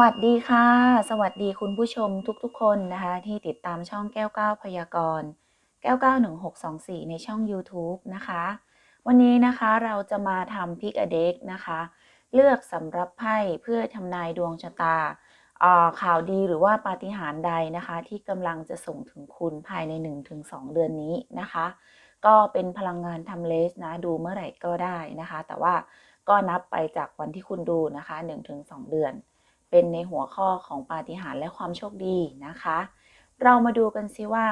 วัสดีค่ะ สวัสดีคุณผู้ชมทุกๆ คนนะคะ ที่ติดตามช่องแก้วเก้าพยากรณ์แก้วเก้า1624ในช่อง YouTube นะคะ วันนี้นะคะเราจะมาทำพิกอเด็กนะคะ เลือกสำหรับไพ่เพื่อทำนายดวงชะตาอ่าข่าวดีหรือว่าปาฏิหาริย์ใดนะคะ ที่กำลังจะส่งถึงคุณภายใน 1-2 เดือนนี้นะคะ ก็เป็นพลังงานทำเลสนะ ดูเมื่อไหร่ก็ได้นะคะ แต่ว่าก็นับไปจากวันที่คุณดูนะคะ 1-2 เดือน เป็นในหัวข้อของปาฏิหาริย์และความโชคดีนะคะ เรามาดูกันซิว่า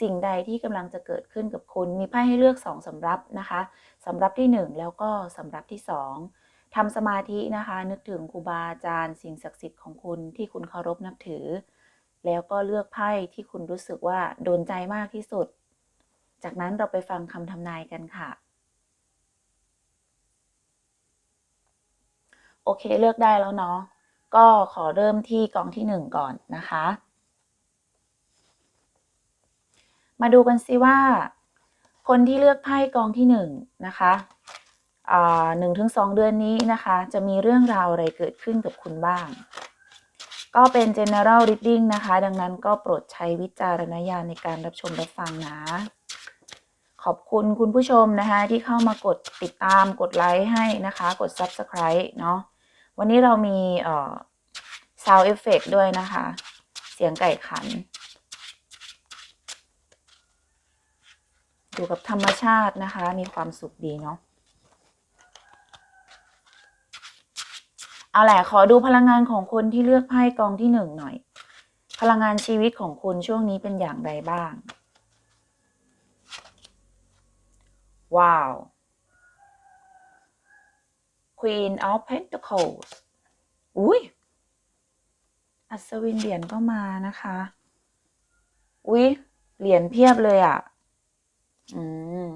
สิ่งใดที่กำลังจะเกิดขึ้นกับคุณ มีไพ่ให้เลือก2สำรับนะคะสำรับที่ 1 แล้วก็สำรับที่ 2ทำสมาธินะคะ นึกถึงครูบาอาจารย์ สิ่งศักดิ์สิทธิ์ของคุณที่คุณเคารพนับถือ แล้วก็เลือกไพ่ที่คุณรู้สึกว่าโดนใจมากที่สุด จากนั้นเราไปฟังคำทำนายกันค่ะโอเค เลือกได้แล้วเนาะ ก็ขอเริ่มที่กองที่หนึ่งก่อนนะคะ มาดูกันซิว่า คนที่เลือกไพ่กองที่หนึ่งนะคะหนึ่งถึงสองเดือนนี้นะคะ จะมีเรื่องราวอะไรเกิดขึ้นกับคุณบ้าง ก็เป็น general reading นะคะ ดังนั้นก็โปรดใช้วิจารณญาณในการรับชมรับฟังนะ ขอบคุณคุณผู้ชมนะคะ ที่เข้ามากดติดตามกดไลค์ให้นะคะ กด subscribe เนาะ วันนี้เรามีเอ่อ sound effect ด้วยนะคะ เสียงไก่ขัน อยู่กับธรรมชาตินะคะ มีความสุขดีเนาะเอาแหละขอดูพลังงานของคนที่เลือกไพ่กองที่หนึ่งหน่อย พลังงานชีวิตของคุณช่วงนี้เป็นอย่างไรบ้าง ว้าว Queen of Pentacles อุ้ยอัศวินเหรียญก็มานะคะ อุ้ยเหรียญเพียบเลยอะ่ะ อืม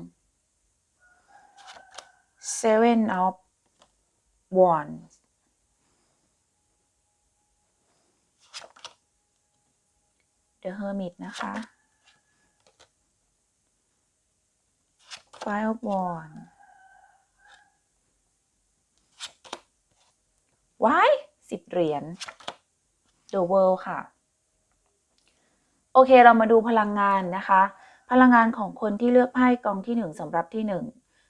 Seven of Wands The Hermit นะคะ Five of Wands ว้ายสิบเหรียญ The World ค่ะ โอเคเรามาดูพลังงานนะคะ พลังงานของคนที่เลือกไพ่กองที่หนึ่งสำหรับที่หนึ่ง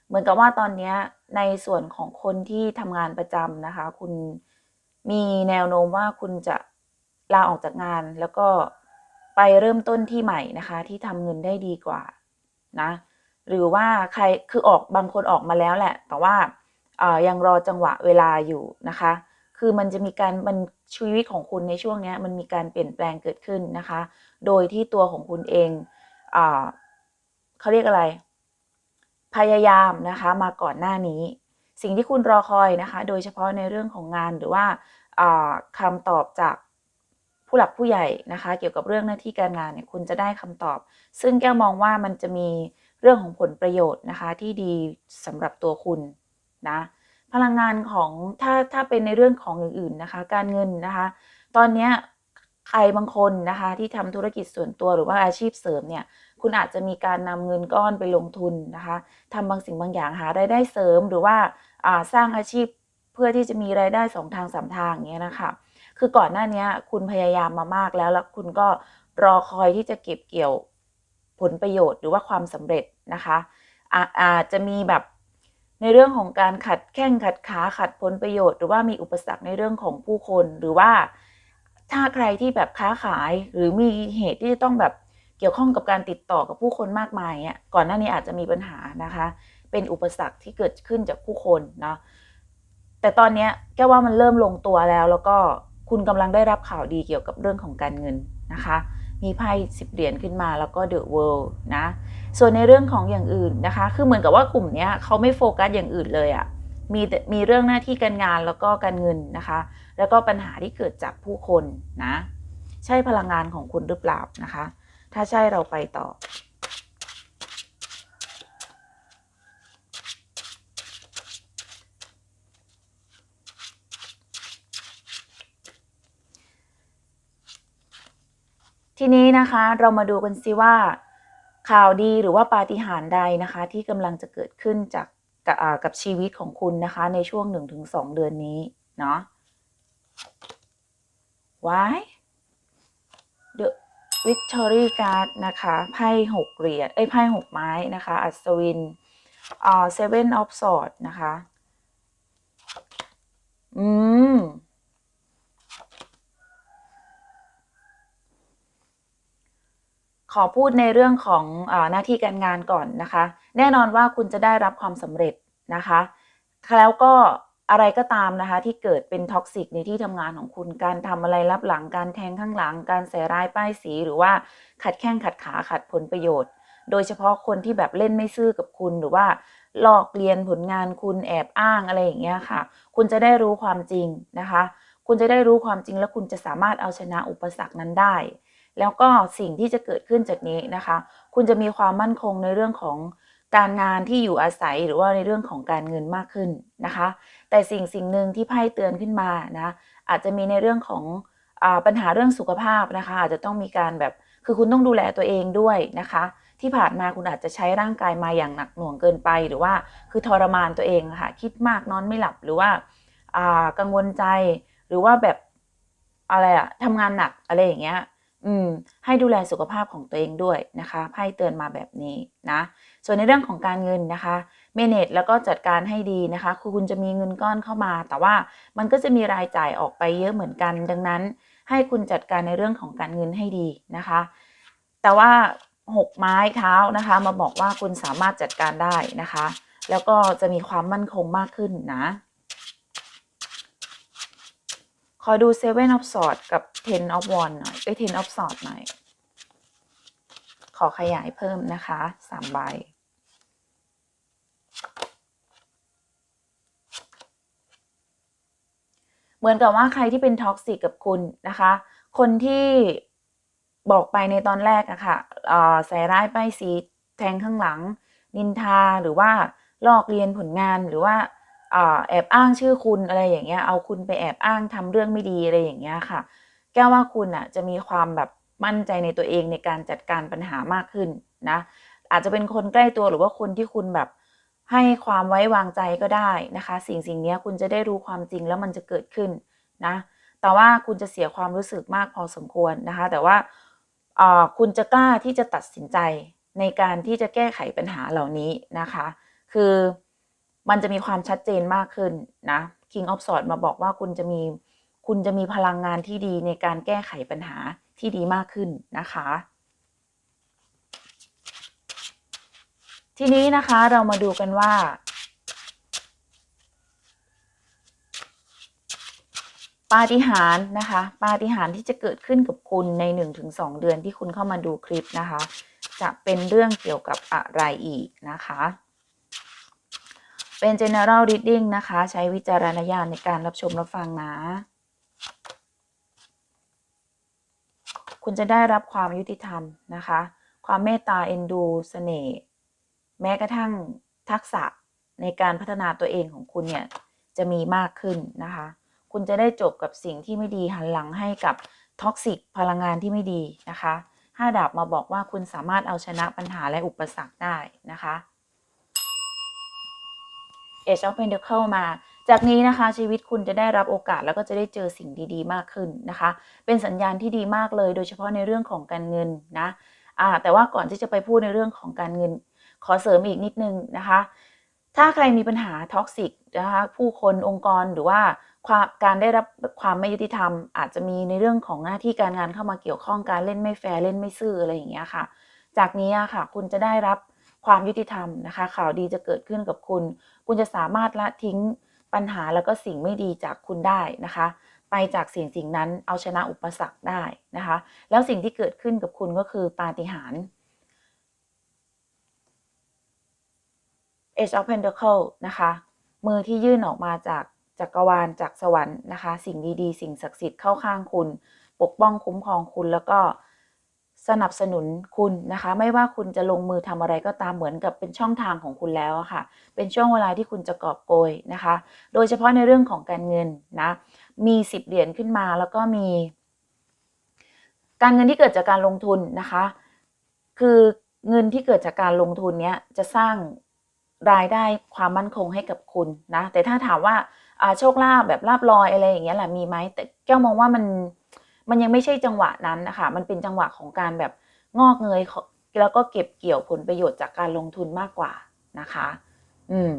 เหมือนกับว่าตอนนี้ในส่วนของคนที่ทำงานประจำนะคะ คุณมีแนวโน้มว่าคุณจะลาออกจากงานแล้วก็ไปเริ่มต้นที่ใหม่นะคะ ที่ทำเงินได้ดีกว่านะ หรือว่าใครคือออกบางคนออกมาแล้วแหละ แต่ว่ายังรอจังหวะเวลาอยู่นะคะ คือมันจะมีการมันชีวิตของคุณในช่วงนี้มันมีการเปลี่ยนแปลงเกิดขึ้นนะคะ โดยที่ตัวของคุณเองเอเขาเรียกอะไร พยายามนะคะมาก่อนหน้านี้ สิ่งที่คุณรอคอยนะคะ โดยเฉพาะในเรื่องของงานหรือว่าคำตอบจากผู้หลักผู้ใหญ่นะคะ เกี่ยวกับเรื่องหน้าที่การงานเนี่ยคุณจะได้คำตอบ ซึ่งแก้วมองว่ามันจะมีเรื่องของผลประโยชน์นะคะ ที่ดีสำหรับตัวคุณนะ พลังงานของถ้าถ้าเป็นในเรื่องของอื่นๆนะคะ การเงินนะคะ ตอนนี้ใครบางคนนะคะ ที่ทำธุรกิจส่วนตัวหรือว่าอาชีพเสริมเนี่ย คุณอาจจะมีการนำเงินก้อนไปลงทุนนะคะทำบางสิ่งบางอย่างหารายได้เสริมหรือว่าสร้างอาชีพเพื่อที่จะมีรายได้สองทางสามทางอย่างเงี้ยนะคะคือก่อนหน้านี้คุณพยายามมามากแล้วแล้วคุณก็รอคอยที่จะเก็บเกี่ยวผลประโยชน์หรือว่าความสำเร็จนะคะอาจจะมีแบบ ในเรื่องของการขัดแข้งขัดขาขัดผลประโยชน์ หรือว่ามีอุปสรรคในเรื่องของผู้คน หรือว่าถ้าใครที่แบบค้าขายหรือมีเหตุที่จะต้องแบบเกี่ยวข้องกับการติดต่อกับผู้คนมากมายเนี่ยก่อนหน้านี้อาจจะมีปัญหานะคะ เป็นอุปสรรคที่เกิดขึ้นจากผู้คนเนาะแต่ตอนนี้แก้ว่ามันเริ่มลงตัวแล้ว แล้วก็คุณกำลังได้รับข่าวดีเกี่ยวกับเรื่องของการเงินนะคะ มีไพ่สิบเหรียญขึ้นมาแล้วก็เดอะเวิลด์นะ ส่วนในเรื่องของอย่างอื่นนะคะ คือเหมือนกับว่ากลุ่มนี้เขาไม่โฟกัสอย่างอื่นเลยอะ่ะมีมีเรื่องหน้าที่การงานแล้วก็การเงินนะคะ แล้วก็ปัญหาที่เกิดจากผู้คนนะ ใช่พลังงานของคุณหรือเปล่านะคะ ถ้าใช่เราไปต่อ ทีนี้นะคะเรามาดูกันซิว่า ข่าวดีหรือว่าปาฏิหาริย์ใดนะคะ ที่กำลังจะเกิดขึ้นจากกับกับชีวิตของคุณนะคะ ในช่วง 1-2 เดือนนี้เนาะว้าย The Victory Card นะคะไพ่หกเหรียญเอ้ยไพ่หกไม้นะคะ อัศวินอ่า Seven of Swords นะคะ อืม ขอพูดในเรื่องของอหน้าที่การงานก่อนนะคะ แน่นอนว่าคุณจะได้รับความสำเร็จนะคะ แล้วก็อะไรก็ตามนะคะ ที่เกิดเป็นท็อกซิกในที่ทำงานของคุณการทำอะไรรับหลังการแทงข้างหลัง การใส่ร้ายป้ายสีหรือว่าขัดแข้งขัดขาขัดผลประโยชน์ โดยเฉพาะคนที่แบบเล่นไม่ซื่อกับคุณหรือว่าหลอกเลียนผลงานคุณแอบอ้างอะไรอย่างเงี้ยค่ะ คุณจะได้รู้ความจริงนะคะ คุณจะได้รู้ความจริงแล้วคุณจะสามารถเอาชนะอุปสรรคนั้นได้ แล้วก็สิ่งที่จะเกิดขึ้นจากนี้นะคะ คุณจะมีความมั่นคงในเรื่องของการงานที่อยู่อาศัยหรือว่าในเรื่องของการเงินมากขึ้นนะคะ แต่สิ่งสิ่งหนึ่งที่ไพ่เตือนขึ้นมานะอาจจะมีในเรื่องของอปัญหาเรื่องสุขภาพนะคะ อาจจะต้องมีการแบบคือคุณต้องดูแลตัวเองด้วยนะคะ ที่ผ่านมาคุณอาจจะใช้ร่างกายมาอย่างหนักหน่วงเกินไป หรือว่าคือทรมานตัวเองค่ะคิดมากนอนไม่หลับหรือว่าอ่ากังวลใจหรือว่าแบบอะไรอะทำงานหนักอะไรอย่างเงี้ย อืมให้ดูแลสุขภาพของตัวเองด้วยนะคะไพ่เตือนมาแบบนี้นะ ส่วนในเรื่องของการเงินนะคะเมเนจแล้วก็จัดการให้ดีนะคะคือคุณจะมีเงินก้อนเข้ามา แต่ว่ามันก็จะมีรายจ่ายออกไปเยอะเหมือนกัน ดังนั้น ให้คุณจัดการในเรื่องของการเงินให้ดีนะคะ แต่ว่าหกไม้เท้านะคะ มาบอกว่าคุณสามารถจัดการได้นะคะ แล้วก็จะมีความมั่นคงมากขึ้นนะ ขอดู Seven of Swords กับ Ten of Wands หน่อยเอ้ย Ten of Swords หน่อย ขอขยายเพิ่มนะคะสามใบ เหมือนกับว่าใครที่เป็นท็อกซิกกับคุณนะคะ คนที่บอกไปในตอนแรกอะค่ะใส่ร้ายป้ายสีแทงข้างหลัง นินทาหรือว่าลอกเรียนผลงานหรือว่า แอบอ้างชื่อคุณอะไรอย่างเงี้ย เอาคุณไปแอบอ้างทำเรื่องไม่ดีอะไรอย่างเงี้ยค่ะ แก้ว่าคุณอะจะมีความแบบมั่นใจในตัวเองในการจัดการปัญหามากขึ้นนะ อาจจะเป็นคนใกล้ตัวหรือว่าคนที่คุณแบบให้ความไว้วางใจก็ได้นะคะ สิ่งสิ่งนี้คุณจะได้รู้ความจริงแล้วมันจะเกิดขึ้นนะ แต่ว่าคุณจะเสียความรู้สึกมากพอสมควรนะคะ แต่ว่าคุณจะกล้าที่จะตัดสินใจในการที่จะแก้ไขปัญหาเหล่านี้นะคะ คือ มันจะมีความชัดเจนมากขึ้นนะ King of Swords มาบอกว่าคุณจะมีคุณจะมีพลังงานที่ดีในการแก้ไขปัญหาที่ดีมากขึ้นนะคะ ทีนี้นะคะเรามาดูกันว่า ปาฏิหาริย์นะคะ ปาฏิหาริย์ที่จะเกิดขึ้นกับคุณใน 1-2 เดือนที่คุณเข้ามาดูคลิปนะคะ จะเป็นเรื่องเกี่ยวกับอะไรอีกนะคะ เป็น general reading นะคะ ใช้วิจารณญาณในการรับชมรับฟังนะ คุณจะได้รับความยุติธรรมนะคะ ความเมตตาเอ็นดูเสน่ห์แม้กระทั่งทักษะในการพัฒนาตัวเองของคุณเนี่ย จะมีมากขึ้นนะคะ คุณจะได้จบกับสิ่งที่ไม่ดีหันหลังให้กับท็อกซิกพลังงานที่ไม่ดีนะคะห้าดาบมาบอกว่าคุณสามารถเอาชนะปัญหาและอุปสรรคได้นะคะ Age of Pentacle มา จากนี้นะคะชีวิตคุณจะได้รับโอกาสแล้วก็จะได้เจอสิ่งดีๆ มากขึ้นนะคะ เป็นสัญญาณที่ดีมากเลย โดยเฉพาะในเรื่องของการเงินนะอ่าแต่ว่าก่อนที่จะไปพูดในเรื่องของการเงิน ขอเสริมอีกนิดนึงนะคะ ถ้าใครมีปัญหาท็อกซิกนะคะผู้คนองค์กรหรือว่าความการได้รับความไม่ยุติธรรม อาจจะมีในเรื่องของหน้าที่การงานเข้ามาเกี่ยวข้องการเล่นไม่แฟร์เล่นไม่ซื่ออะไรอย่างเงี้ยค่ะ จากนี้ค่ะคุณจะได้รับความยุติธรรมนะคะ ข่าวดีจะเกิดขึ้นกับคุณ คุณจะสามารถละทิ้งปัญหาแล้วก็สิ่งไม่ดีจากคุณได้นะคะ ไปจากสิ่งสิ่งนั้นเอาชนะอุปสรรคได้นะคะ แล้วสิ่งที่เกิดขึ้นกับคุณก็คือปาฏิหาริย์ Age of Pentacle นะคะ มือที่ยื่นออกมาจากจักรวาลจากสวรรค์นะคะ สิ่งดีๆ สิ่งศักดิ์สิทธิ์เข้าข้างคุณ ปกป้องคุ้มครองคุณแล้วก็ สนับสนุนคุณนะคะ ไม่ว่าคุณจะลงมือทำอะไรก็ตามเหมือนกับเป็นช่องทางของคุณแล้วค่ะ เป็นช่วงเวลาที่คุณจะกอบโกยนะคะ โดยเฉพาะในเรื่องของการเงินนะมีสิบเหรียญขึ้นมาแล้วก็มี การเงินที่เกิดจากการลงทุนนะคะ คือเงินที่เกิดจากการลงทุนเนี้ยจะสร้างรายได้ความมั่นคงให้กับคุณนะแต่ถ้าถามว่าโชคลาภแบบลาบลอยอะไรอย่างเงี้ยแหละมีไหมแต่แก้วมองว่ามัน มันยังไม่ใช่จังหวะนั้นนะคะ มันเป็นจังหวะของการแบบงอกเงยแล้วก็เก็บเกี่ยวผลประโยชน์จากการลงทุนมากกว่านะคะ อืม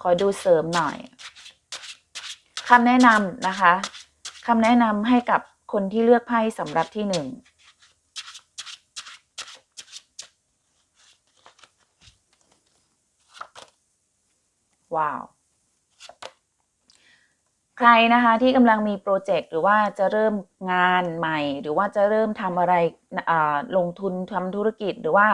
ขอดูเสริมหน่อยคำแนะนำนะคะคำแนะนำให้กับคนที่เลือกไพ่สำหรับที่หนึ่งว้าว ใครนะคะที่กำลังมีโปรเจกต์หรือว่าจะเริ่มงานใหม่ หรือว่าจะเริ่มทำอะไรลงทุนทำธุรกิจ หรือว่า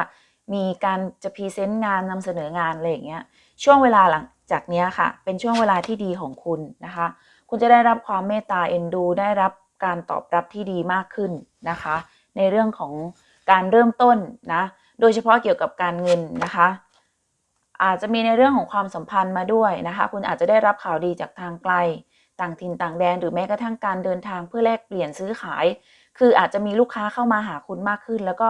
มีการจะพรีเซนต์งานนำเสนองานอะไรอย่างเงี้ยช่วงเวลาหลังจากนี้ค่ะ เป็นช่วงเวลาที่ดีของคุณนะคะ คุณจะได้รับความเมตตาเอ็นดู ได้รับการตอบรับที่ดีมากขึ้นนะคะ ในเรื่องของการเริ่มต้นนะโดยเฉพาะเกี่ยวกับการเงินนะคะ อาจจะมีในเรื่องของความสัมพันธ์มาด้วยนะคะ คุณอาจจะได้รับข่าวดีจากทางไกล ต่างถิ่นต่างแดนหรือแม้กระทั่งการเดินทางเพื่อแลกเปลี่ยนซื้อขาย คืออาจจะมีลูกค้าเข้ามาหาคุณมากขึ้น แล้วก็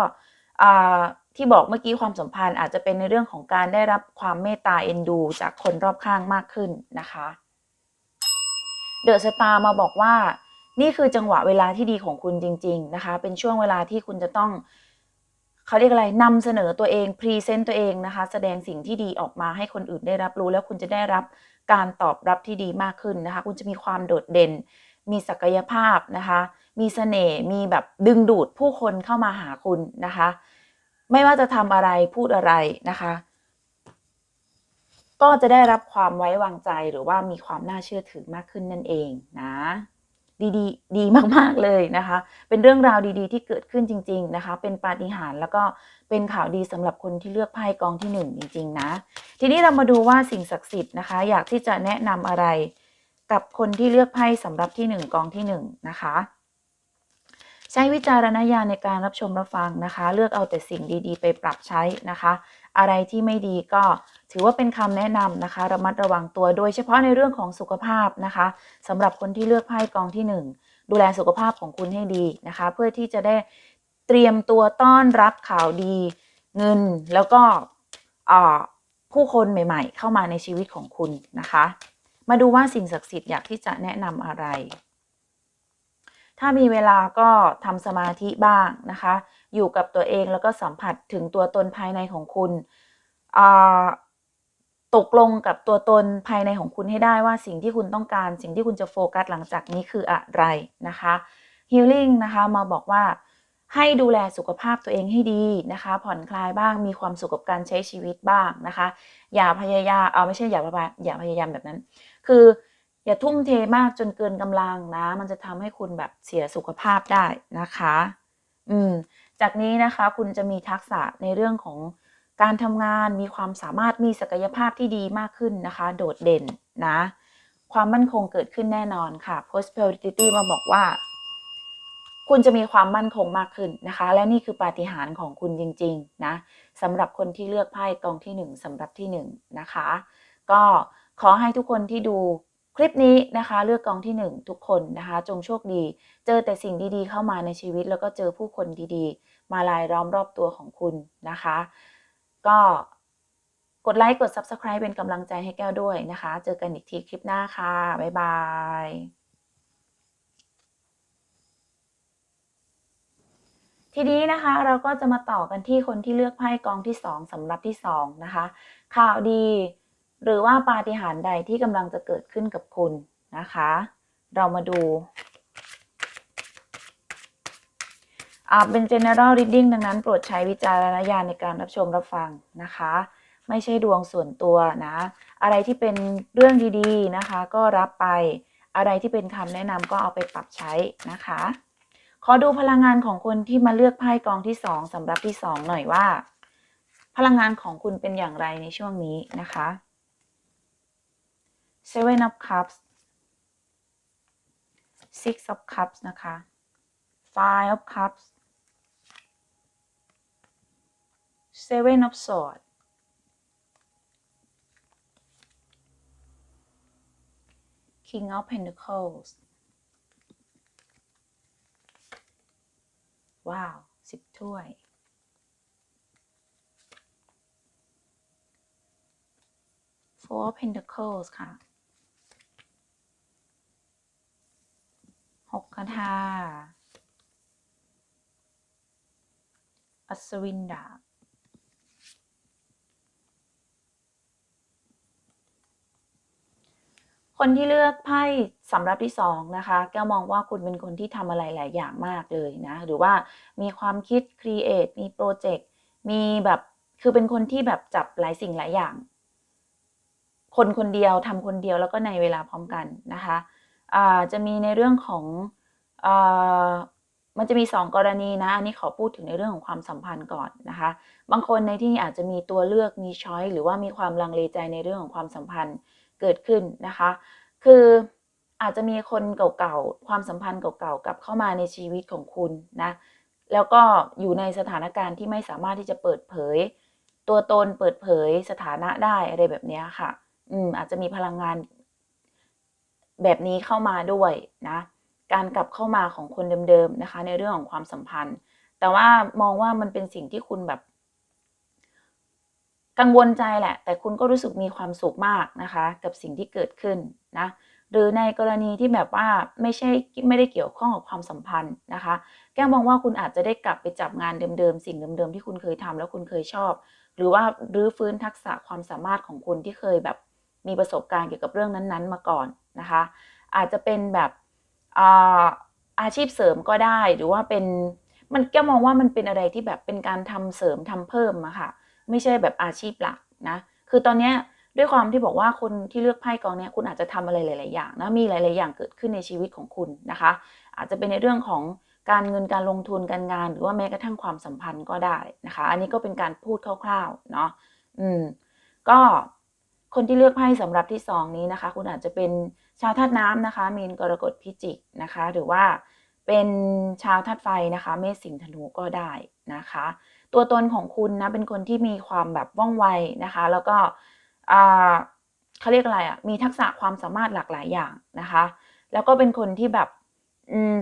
ที่บอกเมื่อกี้ความสัมพันธ์อาจจะเป็นในเรื่องของการได้รับความเมตตาเอ็นดู จากคนรอบข้างมากขึ้นนะคะเดอะสตาร์มาบอกว่านี่คือจังหวะเวลาที่ดีของคุณจริง ๆนะคะ เป็นช่วงเวลาที่คุณจะต้องเขาเรียกอะไรนำเสนอตัวเองพรีเซนต์ตัวเองนะคะ แสดงสิ่งที่ดีออกมาให้คนอื่นได้รับรู้ แล้วคุณจะได้รับ การตอบรับที่ดีมากขึ้นนะคะ คุณจะมีความโดดเด่น มีศักยภาพนะคะ มีเสน่ห์มีแบบดึงดูดผู้คนเข้ามาหาคุณนะคะ ไม่ว่าจะทำอะไรพูดอะไรนะคะ ก็จะได้รับความไว้วางใจหรือว่ามีความน่าเชื่อถือมากขึ้นนั่นเองนะ ดีดีดีมากๆเลยนะคะ เป็นเรื่องราวดีๆ ที่เกิดขึ้นจริง ๆนะคะ เป็นปาฏิหาริย์แล้วก็เป็นข่าวดีสำหรับคนที่เลือกไพ่กองที่หนึ่งจริง ๆ นะ ทีนี้เรามาดูว่าสิ่งศักดิ์สิทธิ์นะคะ อยากที่จะแนะนำอะไรกับคนที่เลือกไพ่สำหรับที่หนึ่งกองที่หนึ่งนะคะ ใช้วิจารณญาณในการรับชมรับฟังนะคะ เลือกเอาแต่สิ่งดีๆ ไปปรับใช้นะคะ อะไรที่ไม่ดีก็ถือว่าเป็นคำแนะนำนะคะ ระมัดระวังตัวโดยเฉพาะในเรื่องของสุขภาพนะคะสำหรับคนที่เลือกไพ่กองที่ 1 ดูแลสุขภาพของคุณให้ดีนะคะ เพื่อที่จะได้เตรียมตัวต้อนรับข่าวดี เงินแล้วก็ผู้คนใหม่ ๆ เข้ามาในชีวิตของคุณนะคะ มาดูว่าสิ่งศักดิ์สิทธิ์อยากที่จะแนะนำอะไร ถ้ามีเวลาก็ทำสมาธิบ้างนะคะ อยู่กับตัวเองแล้วก็สัมผัสถึงตัวตนภายในของคุณตกลงกับตัวตนภายในของคุณให้ได้ว่าสิ่งที่คุณต้องการ สิ่งที่คุณจะโฟกัสหลังจากนี้คืออะไรนะคะ Healing นะคะมาบอกว่าให้ดูแลสุขภาพตัวเองให้ดีนะคะ ผ่อนคลายบ้างมีความสุขกับการใช้ชีวิตบ้างนะคะ อย่าพยายามเอาไม่ใช่อย่าพยายามอย่าพยายามแบบนั้น คือ อย่าทุ่มเทมากจนเกินกำลังนะ มันจะทำให้คุณแบบเสียสุขภาพได้นะคะ อืม จากนี้นะคะคุณจะมีทักษะในเรื่องของการทำงานมีความสามารถมีศักยภาพที่ดีมากขึ้นนะคะ โดดเด่นนะ ความมั่นคงเกิดขึ้นแน่นอนค่ะ prosperity มาบอกว่า คุณจะมีความมั่นคงมากขึ้นนะคะ และนี่คือปาฏิหาริย์ของคุณจริง ๆ นะสำหรับคนที่เลือกไพ่กองที่ 1สำหรับที่1นนะคะ ก็ขอให้ทุกคนที่ดู คลิปนี้นะคะเลือกกองที่ 1 ทุกคนนะคะ จงโชคดี เจอแต่สิ่งดีๆ เข้ามาในชีวิต แล้วก็เจอผู้คนดีๆ มาลายล้อมรอบตัวของคุณนะคะ ก็กดไลค์กด Subscribe เป็นกำลังใจให้แก้วด้วยนะคะ เจอกันอีกทีคลิปหน้าค่ะ บ๊ายบายทีนี้นะคะเราก็จะมาต่อกันที่คนที่เลือกไพ่กองที่ 2สำหรับที่ 2 นะคะ ข่าวดี หรือว่าปาฏิหาริย์ใดที่กำลังจะเกิดขึ้นกับคุณนะคะ เรามาดูเป็น general reading ดังนั้นโปรดใช้วิจารณญาณในการรับชมรับฟังนะคะ ไม่ใช่ดวงส่วนตัวนะ อะไรที่เป็นเรื่องดีๆนะคะ ก็รับไปอะไรที่เป็นคำแนะนำก็เอาไปปรับใช้นะคะ ขอดูพลังงานของคนที่มาเลือกไพ่กองที่สองสำหรับที่สองหน่อยว่า พลังงานของคุณเป็นอย่างไรในช่วงนี้นะคะ Seven of Cups Six of Cups นะคะ Five of Cups Seven of Swords King of Pentacles ว้าวสิบถ้วย Four of Pentacles ค่ะ หกคาถาอัศวินดาบคนที่เลือกไพ่สำหรับที่สองนะคะแก้วมองว่าคุณเป็นคนที่ทำอะไรหลายอย่างมากเลยนะ หรือว่ามีความคิดครีเอทมีโปรเจกต์มีแบบคือเป็นคนที่แบบจับหลายสิ่งหลายอย่าง คนคนเดียวทำคนเดียวแล้วก็ในเวลาพร้อมกันนะคะ จะมีในเรื่องของอมันจะมีสองกรณีนะ อันนี้ขอพูดถึงในเรื่องของความสัมพันธ์ก่อนนะคะ บางคนในที่นี้อาจจะมีตัวเลือกมีช้อยหรือว่ามีความลังเลใจในเรื่องของความสัมพันธ์เกิดขึ้นนะคะ คืออาจจะมีคนเก่าๆ ความสัมพันธ์เก่าๆกลับเข้ามาในชีวิตของคุณนะ แล้วก็อยู่ในสถานการณ์ที่ไม่สามารถที่จะเปิดเผย ตัวตนเปิดเผยสถานะได้อะไรแบบนี้ค่ะ อืมอาจจะมีพลังงาน แบบนี้เข้ามาด้วยนะการกลับเข้ามาของคนเดิมๆนะคะ ในเรื่องของความสัมพันธ์ แต่ว่ามองว่ามันเป็นสิ่งที่คุณแบบ กังวลใจแหละ แต่คุณก็รู้สึกมีความสุขมากนะคะ กับสิ่งที่เกิดขึ้นนะหรือในกรณีที่แบบว่าไม่ใช่ไม่ได้เกี่ยวข้องกับความสัมพันธ์นะคะ แก้มองว่าคุณอาจจะได้กลับไปจับงานเดิมๆสิ่งเดิมๆที่คุณเคยทำแล้วคุณเคยชอบ หรือว่ารื้อฟื้นทักษะความสามารถของคุณที่เคยแบบมีประสบการณ์เกี่ยวกับเรื่องนั้น ๆ มาก่อน นะคะ อาจจะเป็นแบบอาอาชีพเสริมก็ได้ หรือว่าเป็นมันแก้มองว่ามันเป็นอะไรที่แบบเป็นการทำเสริมทำเพิ่มอะค่ะ ไม่ใช่แบบอาชีพหลักนะ คือตอนเนี้ยด้วยความที่บอกว่าคนที่เลือกไพ่กองเนี้ยคุณอาจจะทำอะไรหลาย ๆ อย่างนะมีหลาย ๆ อย่างเกิดขึ้นในชีวิตของคุณนะคะ อาจจะเป็นในเรื่องของการเงินการลงทุนการงาน หรือว่าแม้กระทั่งความสัมพันธ์ก็ได้นะคะ อันนี้ก็เป็นการพูดคร่าว ๆ เนาะอืมก็คนที่เลือกไพ่สำหรับที่สองนี้นะคะ คุณอาจจะเป็น ชาวธาตุน้ำนะคะมีนกรกฎพิจิกนะคะ หรือว่าเป็นชาวธาตุไฟนะคะ เมษสิงห์ธนูก็ได้นะคะ ตัวตนของคุณนะเป็นคนที่มีความแบบว่องไวนะคะ แล้วก็เขาเรียกอะไรอะ่ะมีทักษะความสามารถหลากหลายอย่างนะคะ แล้วก็เป็นคนที่แบบ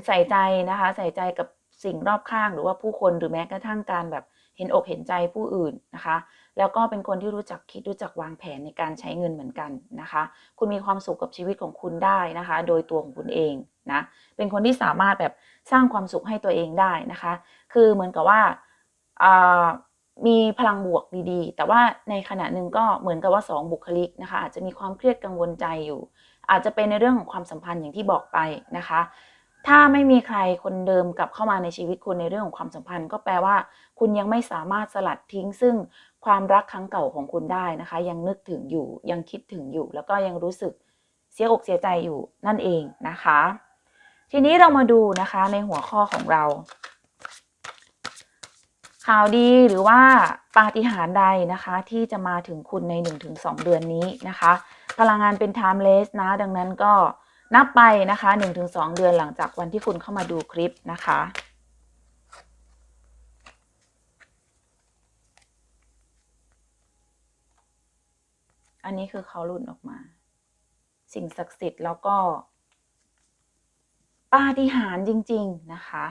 ใส่ใจนะคะ ใส่ใจกับ สิ่งรอบข้างหรือว่าผู้คนหรือแม้กระทั่งการแบบเห็นอกเห็นใจผู้อื่นนะคะ แล้วก็เป็นคนที่รู้จักคิดรู้จักวางแผนในการใช้เงินเหมือนกันนะคะ คุณมีความสุขกับชีวิตของคุณได้นะคะ โดยตัวของคุณเองนะเป็นคนที่สามารถแบบสร้างความสุขให้ตัวเองได้นะคะ คือเหมือนกับว่ามีพลังบวกดีๆ แต่ว่าในขณะหนึ่งก็เหมือนกับว่า 2 บุคลิกนะคะ อาจจะมีความเครียดกังวลใจอยู่ อาจจะเป็นในเรื่องของความสัมพันธ์อย่างที่บอกไปนะคะ ถ้าไม่มีใครคนเดิมกลับเข้ามาในชีวิตคุณในเรื่องของความสัมพันธ์ ก็แปลว่า คุณยังไม่สามารถสลัดทิ้ง ซึ่งความรักครั้งเก่าของคุณได้นะคะ ยังนึกถึงอยู่ยังคิดถึงอยู่ แล้วก็ยังรู้สึกเสียอกเสียใจอยู่นั่นเองนะคะ ทีนี้เรามาดูนะคะในหัวข้อของเรา ข่าวดีหรือว่าปาฏิหาริย์ใดนะคะ ที่จะมาถึงคุณใน 1-2 เดือนนี้นะคะ พลังงานเป็น timeless นะ ดังนั้นก็ นับไปนะคะ 1-2 เดือนหลังจากวันที่คุณเข้ามาดูคลิปนะคะ อันนี้คือเขาหลุ่นออกมา สิ่งศักดิ์สิทธิ์แล้วก็ปาฏิหาริย์จริง ๆ นะคะ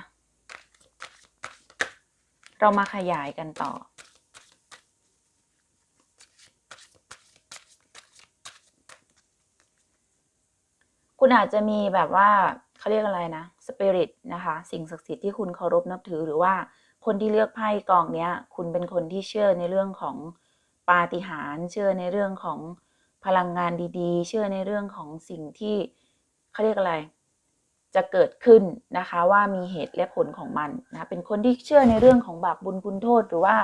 เรามาขยายกันต่อ คุณอาจจะมีแบบว่าเขาเรียกอะไรนะสปิริตนะคะ สิ่งศักดิ์สิทธิ์ที่คุณเคารพนับถือหรือว่าคนที่เลือกไพ่กองเนี้ย คุณเป็นคนที่เชื่อในเรื่องของปาฏิหาริย์เชื่อในเรื่องของพลังงานดีๆ เชื่อในเรื่องของสิ่งที่เขาเรียกอะไร จะเกิดขึ้นนะคะ ว่ามีเหตุและผลของมันนะเป็นคนที่เชื่อในเรื่องของบาปบุญคุณโทษหรือว่า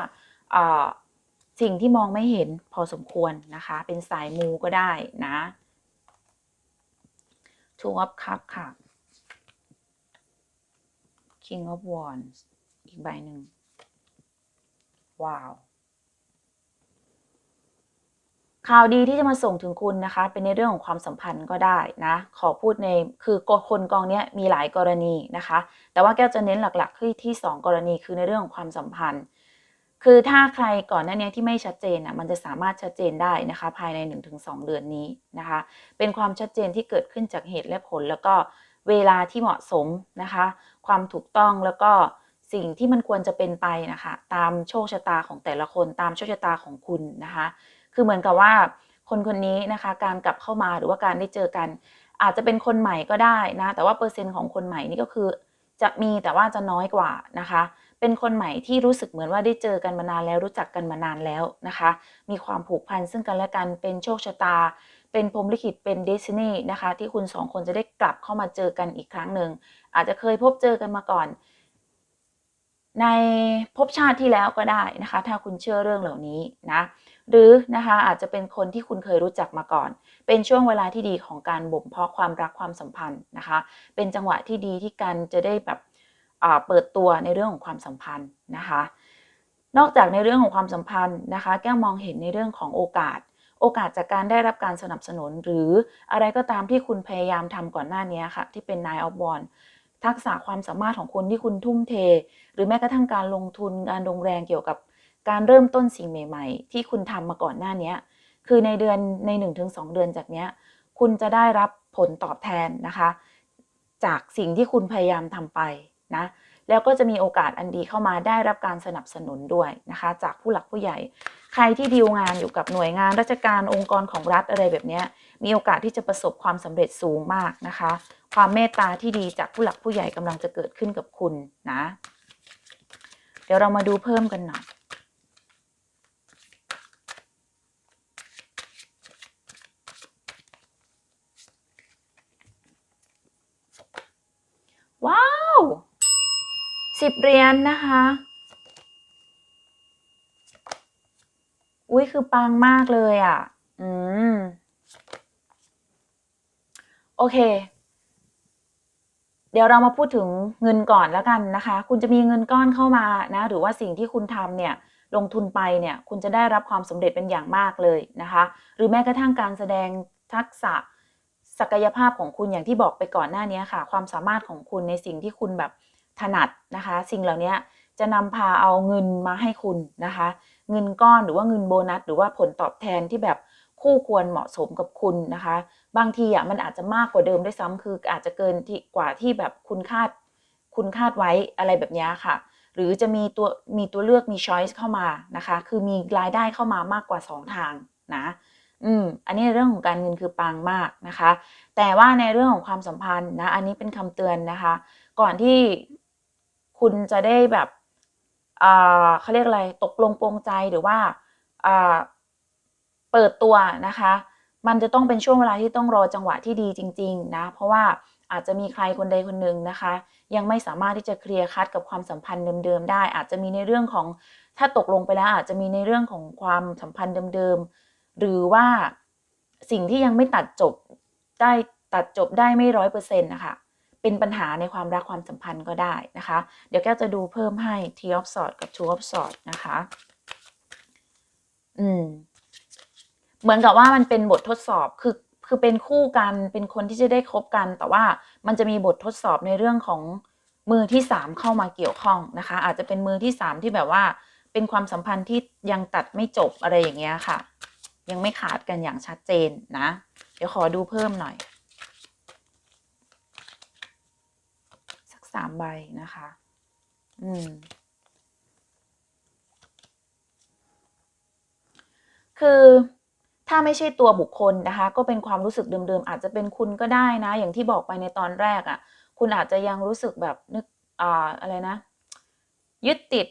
สิ่งที่มองไม่เห็นพอสมควรนะคะ เป็นสายมูก็ได้นะ Two of Cup ค่ะ King of Wands อีกใบหนึ่ง ว้าว ข่าวดีที่จะมาส่งถึงคุณนะคะ เป็นในเรื่องของความสัมพันธ์ก็ได้นะ ขอพูดในคือคนกองนี้มีหลายกรณีนะคะ แต่ว่าแก้วจะเน้นหลักๆที่ที่ 2 กรณีคือในเรื่องของความสัมพันธ์ คือถ้าใครก่อนหน้านี้ที่ไม่ชัดเจนนะมันจะสามารถชัดเจนได้นะคะ ภายใน 1-2 เดือนนี้นะคะ เป็นความชัดเจนที่เกิดขึ้นจากเหตุและผล แล้วก็เวลาที่เหมาะสมนะคะ ความถูกต้องแล้วก็สิ่งที่มันควรจะเป็นไปนะคะ ตามโชคชะตาของแต่ละคนตามโชคชะตาของคุณนะคะ คือเหมือนกับว่าคนคนนี้นะคะ การกลับเข้ามาหรือว่าการได้เจอกัน อาจจะเป็นคนใหม่ก็ได้นะ แต่ว่าเปอร์เซ็นต์ของคนใหม่นี่ก็คือ จะมีแต่ว่าจะน้อยกว่านะคะ เป็นคนใหม่ที่รู้สึกเหมือนว่าได้เจอกันมานานแล้วรู้จักกันมานานแล้วนะคะ มีความผูกพันซึ่งกันและกันเป็นโชคชะตา เป็นพรมลิขิตเป็นเดซินีนะคะ ที่คุณสองคนจะได้กลับเข้ามาเจอกันอีกครั้งหนึ่งอาจจะเคยพบเจอกันมาก่อน ในภพชาติที่แล้วก็ได้นะคะ ถ้าคุณเชื่อเรื่องเหล่านี้นะหรือนะคะอาจจะเป็นคนที่คุณเคยรู้จักมาก่อน เป็นช่วงเวลาที่ดีของการบ่มเพาะความรักความสัมพันธ์นะคะ เป็นจังหวะที่ดีที่กันจะได้แบบ เปิดตัวในเรื่องของความสัมพันธ์นะคะ นอกจากในเรื่องของความสัมพันธ์นะคะ แก้วมองเห็นในเรื่องของโอกาส โอกาสจากการได้รับการสนับสนุน หรืออะไรก็ตามที่คุณพยายามทำก่อนหน้านี้ค่ะ ที่เป็น Nine of Wands ทักษะความสามารถของคุณที่คุณทุ่มเท หรือแม้กระทั่งการลงทุนการลงแรงเกี่ยวกับการเริ่มต้นสิ่งใหม่ ๆ ที่คุณทำมาก่อนหน้านี้คือในเดือนใน 1-2 เดือนจากเนี้ยคุณจะได้รับผลตอบแทนนะคะ จากสิ่งที่คุณพยายามทำไป นะแล้วก็จะมีโอกาสอันดีเข้ามาได้รับการสนับสนุนด้วยนะคะ จากผู้หลักผู้ใหญ่ ใครที่ดีลงานอยู่กับหน่วยงานราชการองค์กรของรัฐอะไรแบบนี้มีโอกาสที่จะประสบความสำเร็จสูงมากนะคะ ความเมตตาที่ดีจากผู้หลักผู้ใหญ่กำลังจะเกิดขึ้นกับคุณนะ เดี๋ยวเรามาดูเพิ่มกันหน่อยว้าว สิบเหรียญนนะคะ อุ้ยคือปังมากเลยอะ อืม โอเค เดี๋ยวเรามาพูดถึงเงินก่อนแล้วกันนะคะ คุณจะมีเงินก้อนเข้ามานะ หรือว่าสิ่งที่คุณทำเนี่ย ลงทุนไปเนี่ย คุณจะได้รับความสำเร็จเป็นอย่างมากเลยนะคะ หรือแม้กระทั่งการแสดงทักษะศักยภาพของคุณอย่างที่บอกไปก่อนหน้านี้ค่ะ ความสามารถของคุณในสิ่งที่คุณแบบ ถนัดนะคะ สิ่งเหล่านี้จะนำพาเอาเงินมาให้คุณนะคะ เงินก้อนหรือว่าเงินโบนัส หรือว่าผลตอบแทนที่แบบคู่ควรเหมาะสมกับคุณนะคะ บางทีอะมันอาจจะมากกว่าเดิมด้วยซ้ำคืออาจจะเกินที่กว่าที่แบบคุณคาดคุณคาดไว้อะไรแบบนี้ค่ะ หรือจะมีตัวมีตัวเลือกมีช้อยส์เข้ามานะคะ คือมีรายได้เข้ามามากกว่า 2 ทางนะอืมอันนี้เรื่องของการเงินคือปังมากนะคะ แต่ว่าในเรื่องของความสัมพันธ์นะ อันนี้เป็นคำเตือนนะคะ ก่อนที่ คุณจะได้แบบเขาเรียกอะไรตกลงปรงใจหรือว่าอ่าเปิดตัวนะคะ มันจะต้องเป็นช่วงเวลาที่ต้องรอจังหวะที่ดีจริง ๆ นะ เพราะว่าอาจจะมีใครคนใดคนหนึ่งนะคะ ยังไม่สามารถที่จะเคลียร์คัดกับความสัมพันธ์เดิมๆได้ อาจจะมีในเรื่องของถ้าตกลงไปแล้วอาจจะมีในเรื่องของความสัมพันธ์เดิมๆหรือว่าสิ่งที่ยังไม่ตัดจบได้ตัดจบได้ไม่ร้อยเปอร์เซ็นต์นะคะ เป็นปัญหาในความรักความสัมพันธ์ก็ได้นะคะ เดี๋ยวแก้วจะดูเพิ่มให้ T of Swords กับ Two of Swords นะคะ อืม เหมือนกับว่ามันเป็นบททดสอบคือคือเป็นคู่กันเป็นคนที่จะได้คบกัน แต่ว่ามันจะมีบททดสอบในเรื่องของมือที่สามเข้ามาเกี่ยวข้องนะคะ อาจจะเป็นมือที่สามที่แบบว่า เป็นความสัมพันธ์ที่ยังตัดไม่จบอะไรอย่างเงี้ยค่ะ ยังไม่ขาดกันอย่างชัดเจนนะ เดี๋ยวขอดูเพิ่มหน่อย สามใบนะคะ อืม คือถ้าไม่ใช่ตัวบุคคลนะคะ ก็เป็นความรู้สึกเดิมๆ อาจจะเป็นคุณก็ได้นะ อย่างที่บอกไปในตอนแรกอะ่ะ คุณอาจจะยังรู้สึกแบบนึกอ่าอะไรนะ ยึดติด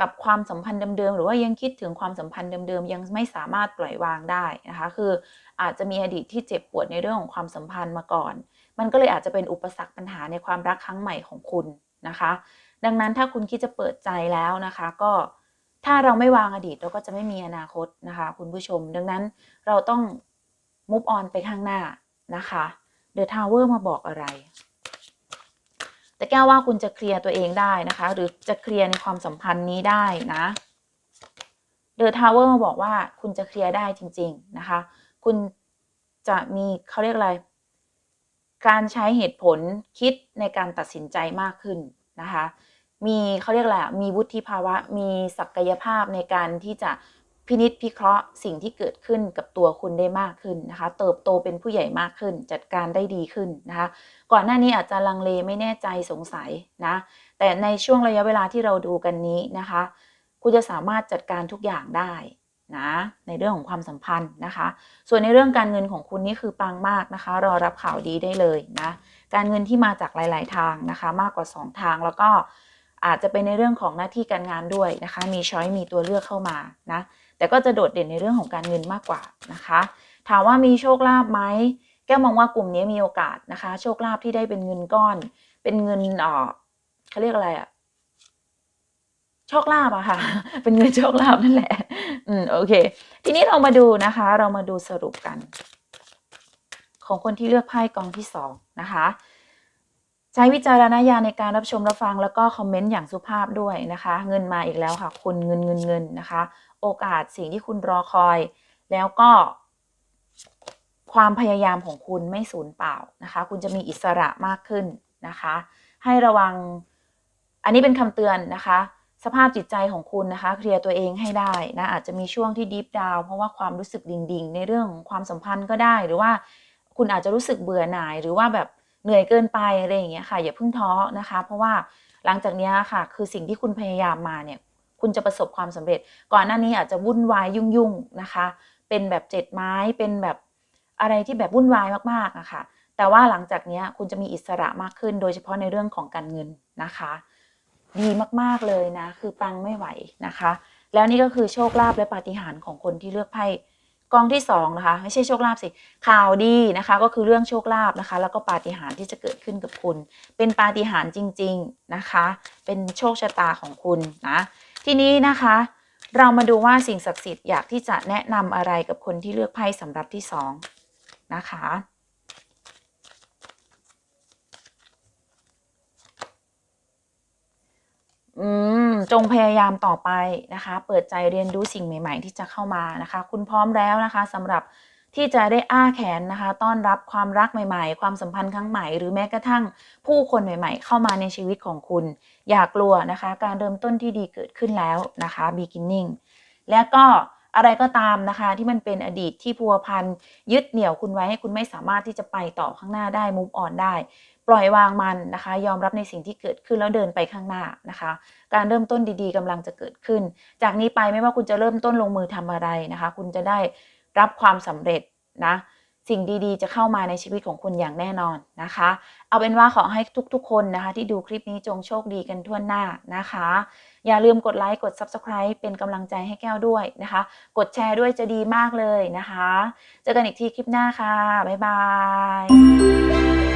กับความสัมพันธ์เดิมๆ หรือว่ายังคิดถึงความสัมพันธ์เดิมๆ ยังไม่สามารถปล่อยวางได้นะคะ คืออาจจะมีอดีตที่เจ็บปวดในเรื่องของความสัมพันธ์มาก่อน มันก็เลยอาจจะเป็นอุปสรรคปัญหาในความรักครั้งใหม่ของคุณนะคะ ดังนั้นถ้าคุณคิดจะเปิดใจแล้วนะคะ ก็ถ้าเราไม่วางอดีตเราก็จะไม่มีอนาคตนะคะ คุณผู้ชม ดังนั้นเราต้อง move on ไปข้างหน้านะคะ The Tower มาบอกอะไร แต่แก้วว่าคุณจะเคลียร์ตัวเองได้นะคะ หรือจะเคลียร์ในความสัมพันธ์นี้ได้นะ The Tower มาบอกว่าคุณจะเคลียร์ได้จริง ๆนะคะ คุณจะมีเขาเรียกอะไร การใช้เหตุผลคิดในการตัดสินใจมากขึ้นนะคะ มีเขาเรียกอะไรมีวุฒิภาวะ มีศักยภาพในการที่จะพินิษพิเคราะห์สิ่งที่เกิดขึ้นกับตัวคุณได้มากขึ้นนะคะ เติบโตเป็นผู้ใหญ่มากขึ้น จัดการได้ดีขึ้นนะคะ ก่อนหน้านี้อาจจะลังเลไม่แน่ใจสงสัยนะ แต่ในช่วงระยะเวลาที่เราดูกันนี้นะคะ คุณจะสามารถจัดการทุกอย่างได้ นะในเรื่องของความสัมพันธ์นะคะ ส่วนในเรื่องการเงินของคุณนี่คือปังมากนะคะ รอรับข่าวดีได้เลยนะการเงินที่มาจากหลาย ๆ ทางนะคะ มากกว่า 2 ทางแล้วก็อาจจะเป็นในเรื่องของหน้าที่การงานด้วยนะคะ มีช้อยมีตัวเลือกเข้ามานะแต่ก็จะโดดเด่นในเรื่องของการเงินมากกว่านะคะ ถามว่ามีโชคลาภไหมแก้มองว่ากลุ่มนี้มีโอกาสนะคะ โชคลาภที่ได้เป็นเงินก้อน เป็นเงินเออเขาเรียกอะไรอะ โชคลาภอะค่ะ เป็นเงินโชคลาภนั่นแหละ อืมโอเค ทีนี้เรามาดูนะคะ เรามาดูสรุปกัน ของคนที่เลือกไพ่กองที่สองนะคะ ใช้วิจารณญาณในการรับชมรับฟังแล้วก็คอมเมนต์อย่างสุภาพด้วยนะคะ เงินมาอีกแล้วค่ะ คุณเงินเงินเงินนะคะ โอกาสสิ่งที่คุณรอคอย แล้วก็ ความพยายามของคุณไม่สูญเปล่านะคะ คุณจะมีอิสระมากขึ้นนะคะ ให้ระวัง อันนี้เป็นคำเตือนนะคะ สภาพจิตใจของคุณนะคะ เคลียร์ตัวเองให้ได้นะอาจจะมีช่วงที่ดีฟดาวเพราะว่าความรู้สึกดิ่งๆ ในเรื่องของความสัมพันธ์ก็ได้ หรือว่าคุณอาจจะรู้สึกเบื่อหน่าย หรือว่าแบบเหนื่อยเกินไปอะไรอย่างเงี้ยค่ะ อย่าเพิ่งท้อนะคะ เพราะว่าหลังจากเนี้ยค่ะ คือสิ่งที่คุณพยายามมาเนี่ย คุณจะประสบความสำเร็จ ก่อนหน้านี้อาจจะวุ่นวายยุ่งๆนะคะ เป็นแบบเจ็ดไม้เป็นแบบอะไรที่แบบวุ่นวายมากๆอะค่ะแต่ว่าหลังจากเนี้ยคุณจะมีอิสระมากขึ้น โดยเฉพาะในเรื่องของการเงินนะคะ ดีมากๆเลยนะ คือปังไม่ไหวนะคะ แล้วนี่ก็คือโชคลาภและปาฏิหาริย์ของคนที่เลือกไพ่กองที่สองนะคะไม่ใช่โชคลาภสิข่าวดีนะคะ ก็คือเรื่องโชคลาภนะคะ แล้วก็ปาฏิหาริย์ที่จะเกิดขึ้นกับคุณ เป็นปาฏิหาริย์จริง ๆนะคะ เป็นโชคชะตาของคุณนะทีนี้นะคะ เรามาดูว่าสิ่งศักดิ์สิทธิ์อยากที่จะแนะนำอะไรกับคนที่เลือกไพ่สำหรับที่สองนะคะ อืมจงพยายามต่อไปนะคะ เปิดใจเรียนรู้สิ่งใหม่ๆ ที่จะเข้ามานะคะ คุณพร้อมแล้วนะคะสำหรับที่จะได้อ้าแขนนะคะ ต้อนรับความรักใหม่ๆ ความสัมพันธ์ครั้งใหม่ หรือแม้กระทั่งผู้คนใหม่ ๆ เข้ามาในชีวิตของคุณ อย่ากลัวนะคะ การเริ่มต้นที่ดีเกิดขึ้นแล้วนะคะ beginning และก็อะไรก็ตามนะคะ ที่มันเป็นอดีตที่พัวพันยึดเหนี่ยวคุณไว้ให้คุณไม่สามารถที่จะไปต่อข้างหน้าได้ move on ได้ ปล่อยวางมันนะคะ ยอมรับในสิ่งที่เกิดขึ้นแล้วเดินไปข้างหน้านะคะ การเริ่มต้นดีๆกำลังจะเกิดขึ้น จากนี้ไปไม่ว่าคุณจะเริ่มต้นลงมือทำอะไรนะคะ คุณจะได้รับความสำเร็จนะสิ่งดีๆ จะเข้ามาในชีวิตของคุณอย่างแน่นอนนะคะ เอาเป็นว่าขอให้ทุกๆ คนนะคะ ที่ดูคลิปนี้จงโชคดีกันทั่วหน้านะคะ อย่าลืมกดไลค์กด Subscribe เป็นกำลังใจให้แก้วด้วยนะคะ กดแชร์ด้วยจะดีมากเลยนะคะ เจอกันอีกทีคลิปหน้าค่ะ บ๊ายบาย